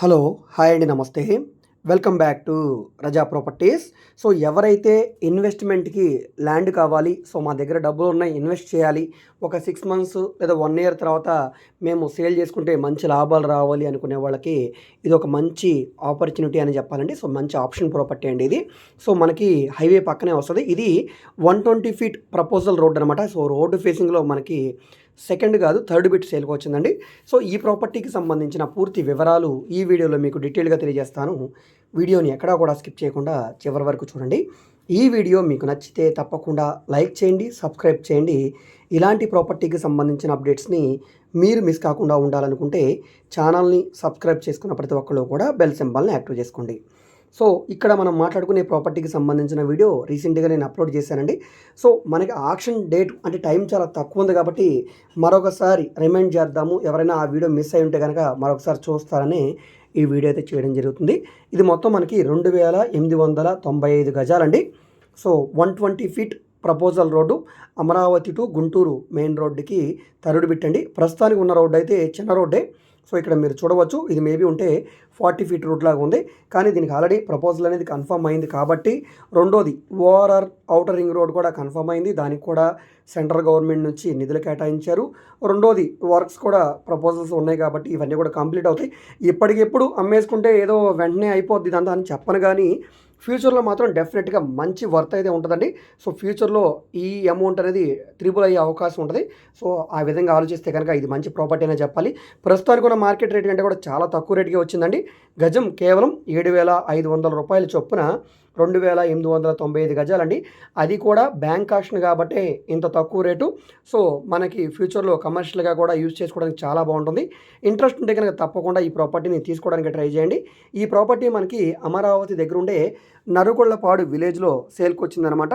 Hello hi అండి నమస్తే. Welcome back to Raza properties. So ఎవరైతే ఇన్వెస్ట్మెంట్కి ల్యాండ్ కావాలి సో మా దగ్గర డబ్బులు ఉన్నాయి ఇన్వెస్ట్ చేయాలి ఒక సిక్స్ మంత్స్ లేదా వన్ ఇయర్ తర్వాత మేము సేల్ చేసుకుంటే మంచి లాభాలు రావాలి అనుకునే వాళ్ళకి ఇది ఒక మంచి ఆపర్చునిటీ అని చెప్పాలండి. సో మంచి ఆప్షన్ ప్రాపర్టీ అండి ఇది. సో మనకి హైవే పక్కనే వస్తుంది. ఇది one twenty feet proposal road అనమాట సో రోడ్డు ఫేసింగ్లో మనకి సెకండ్ కాదు థర్డ్ బిట్ సేల్కి వచ్చిందండి. సో ఈ ప్రాపర్టీకి సంబంధించిన పూర్తి వివరాలు ఈ వీడియోలో మీకు డీటెయిల్గా తెలియజేస్తాను. వీడియోని ఎక్కడా కూడా స్కిప్ చేయకుండా చివరి వరకు చూడండి. ఈ వీడియో మీకు నచ్చితే తప్పకుండా లైక్ చేయండి సబ్స్క్రైబ్ చేయండి. ఇలాంటి ప్రాపర్టీకి సంబంధించిన అప్డేట్స్ని మీరు మిస్ కాకుండా ఉండాలనుకుంటే ఛానల్ని సబ్స్క్రైబ్ చేసుకున్న ప్రతి ఒక్కరు కూడా బెల్ సింబల్ని యాక్టివ్ చేసుకోండి. సో ఇక్కడ మనం మాట్లాడుకునే ప్రాపర్టీకి సంబంధించిన వీడియో రీసెంట్గా నేను అప్లోడ్ చేశానండి. సో మనకి ఆక్షన్ డేట్ అంటే టైం చాలా తక్కువ ఉంది కాబట్టి మరొకసారి రిమైండ్ చేద్దాము. ఎవరైనా ఆ వీడియో మిస్ అయి ఉంటే కనుక మరొకసారి చూస్తారని ఈ వీడియో అయితే చేయడం జరుగుతుంది. ఇది మొత్తం మనకి రెండు వేల ఎనిమిది వందల తొంభై ఐదు గజాలండి. So one twenty feet proposal road Amaravati to Guntur main రోడ్డుకి తరుడు పెట్టండి. ప్రస్తుతానికి ఉన్న రోడ్డు అయితే చిన్న రోడ్డే. సో ఇక్కడ మీరు చూడవచ్చు ఇది మేబీ ఉంటే ఫార్టీ ఫీట్ రూట్ లాగా ఉంది. కానీ దీనికి ఆల్రెడీ ప్రపోజల్ అనేది కన్ఫర్మ్ అయింది కాబట్టి రెండోది ఓఆర్ఆర్ అవుటర్ రింగ్ రోడ్ కూడా కన్ఫర్మ్ అయింది. దానికి కూడా సెంట్రల్ గవర్నమెంట్ నుంచి నిధులు కేటాయించారు. రెండోది వర్క్స్ కూడా ప్రపోజల్స్ ఉన్నాయి కాబట్టి ఇవన్నీ కూడా కంప్లీట్ అవుతాయి. ఇప్పటికిప్పుడు అమ్మేసుకుంటే ఏదో వెంటనే అయిపోద్ది ఇదంతా అని చెప్పను కానీ ఫ్యూచర్లో మాత్రం డెఫినెట్గా మంచి వర్త్ అయితే ఉంటుందండి. సో ఫ్యూచర్లో ఈ అమౌంట్ అనేది త్రిబుల్ అయ్యే అవకాశం ఉంటుంది. సో ఆ విధంగా ఆలోచిస్తే కనుక ఇది మంచి ప్రాపర్టీ అనే చెప్పాలి. ప్రస్తుతానికి కూడా మార్కెట్ రేట్ కంటే కూడా చాలా తక్కువ రేటుకే వచ్చిందండి. గజం కేవలం ఏడు వేల ఐదు వందల రూపాయల చొప్పున రెండు వేల ఎనిమిది వందల తొంభై ఐదు గజాలండి. అది కూడా బ్యాంక్ ఆక్షన్ కాబట్టి ఇంత తక్కువ రేటు. సో మనకి ఫ్యూచర్లో కమర్షియల్గా కూడా యూజ్ చేసుకోవడానికి చాలా బాగుంటుంది. ఇంట్రెస్ట్ ఉంటే కనుక తప్పకుండా ఈ ప్రాపర్టీని తీసుకోవడానికి ట్రై చేయండి. ఈ ప్రాపర్టీ మనకి అమరావతి దగ్గర ఉండే విలేజ్లో సేల్కి వచ్చిందనమాట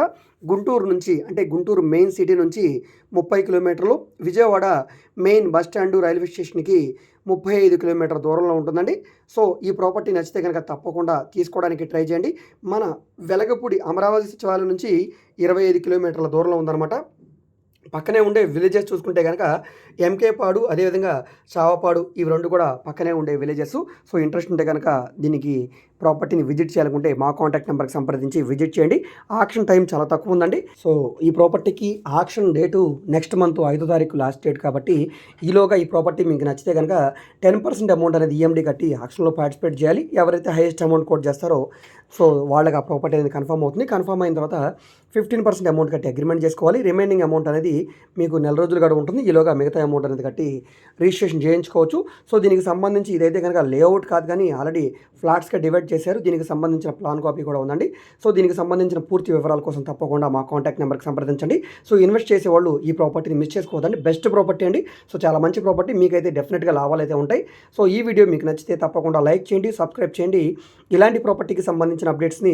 గుంటూరు నుంచి అంటే గుంటూరు మెయిన్ సిటీ నుంచి ముప్పై కిలోమీటర్లు Vijayawada main bus stand railway స్టేషన్కి ముప్పై ఐదు కిలోమీటర్ దూరంలో ఉంటుందండి. సో ఈ ప్రాపర్టీ నచ్చితే కనుక తప్పకుండా తీసుకోవడానికి ట్రై చేయండి. మన వెలగపూడి అమరావతి సచివాలయం నుంచి ఇరవై ఐదు కిలోమీటర్ల దూరంలో ఉందన్నమాట. పక్కనే ఉండే విలేజెస్ చూసుకుంటే కనుక ఎంకేపాడు అదేవిధంగా చావపాడు ఇవి రెండు కూడా పక్కనే ఉండే విలేజెస్ సో ఇంట్రెస్ట్ ఉంటే కనుక దీనికి ప్రాపర్టీని విజిట్ చేయాలనుకుంటే మా కాంటాక్ట్ నెంబర్కి సంప్రదించి విజిట్ చేయండి. ఆక్షన్ టైం చాలా తక్కువ ఉందండి. సో ఈ ప్రాపర్టీకి ఆక్షన్ డేటు నెక్స్ట్ మంత్ ఐదో తారీఖు లాస్ట్ డేట్ కాబట్టి ఈలోగా ఈ ప్రాపర్టీ మీకు నచ్చితే కనుక టెన్ పర్సెంట్ అమౌంట్ అనేది ఈఎండి కట్టి ఆక్షన్లో పార్టిసిపేట్ చేయాలి. ఎవరైతే హైయెస్ట్ అమౌంట్ కోట్ చేస్తారో సో వాళ్ళకి ఆ ప్రాపర్టీ అనేది కన్ఫర్మ్ అవుతుంది. కన్ఫర్మ్ అయిన తర్వాత ఫిఫ్టీన్ పర్సెంట్ అమౌంట్ కట్టి అగ్రిమెంట్ చేసుకోవాలి. రిమైనింగ్ అమౌంట్ అనేది అనేది మీకు నెల రోజులు గడువు ఉంటుంది. ఈలోగా మిగతా అమౌంట్ అనేది కట్టి రిజిస్ట్రేషన్ చేయించుకోవచ్చు. సో దీనికి సంబంధించి ఇదైతే కనుక లేఅవుట్ కాదు కానీ ఆల్రెడీ ఫ్లాట్స్గా డివైడ్ చేశారు. దీనికి సంబంధించిన ప్లాన్ కాపీ కూడా ఉందండి. సో దీనికి సంబంధించిన పూర్తి వివరాల కోసం తప్పకుండా మా కాంటాక్ట్ నెంబర్కి సంప్రదించండి. సో ఇన్వెస్ట్ చేసే వాళ్ళు ఈ ప్రాపర్టీని మిస్ చేసుకోవద్దండి. బెస్ట్ ప్రాపర్టీ అండి. సో చాలా మంచి ప్రాపర్టీ మీకైతే డెఫినెట్గా లాభాలు అయితే ఉంటాయి. సో ఈ వీడియో మీకు నచ్చితే తప్పకుండా లైక్ చేయండి సబ్స్క్రైబ్ చేయండి. ఇలాంటి ప్రాపర్టీకి సంబంధించిన అప్డేట్స్ని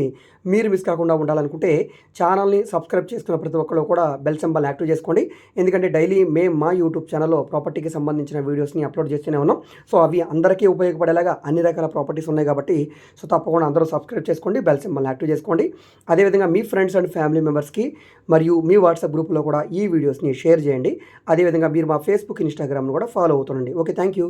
మీరు మిస్ కాకుండా ఉండాలనుకుంటే ఛానల్ని సబ్స్క్రైబ్ చేసుకున్న ప్రతి ఒక్కరు కూడా బెల్ సింబల్ యాక్టివ్ చేసుకోండి. ఎందుకంటే డైలీ మేము మా యూట్యూబ్ ఛానల్లో ప్రాపర్టీకి సంబంధించిన వీడియోస్ని అప్లోడ్ చేస్తూనే ఉన్నాం. సో అవి అందరికీ ఉపయోగపడేలాగా అన్ని రకాల ప్రాపర్టీస్ ఉన్నాయి కాబట్టి సో తప్పకుండా అందరూ సబ్స్క్రైబ్ చేసుకోండి బెల్ సింబల్ యాక్టివ్ చేసుకోండి. అదేవిధంగా మీ ఫ్రెండ్స్ అండ్ ఫ్యామిలీ మెంబర్స్కి మరియు మీ వాట్సాప్ గ్రూప్లో కూడా ఈ వీడియోస్ని షేర్ చేయండి. అదేవిధంగా మీరు మా ఫేస్బుక్ ఇన్స్టాగ్రామ్ను కూడా ఫాలో అవుతుండండి. Okay thank you.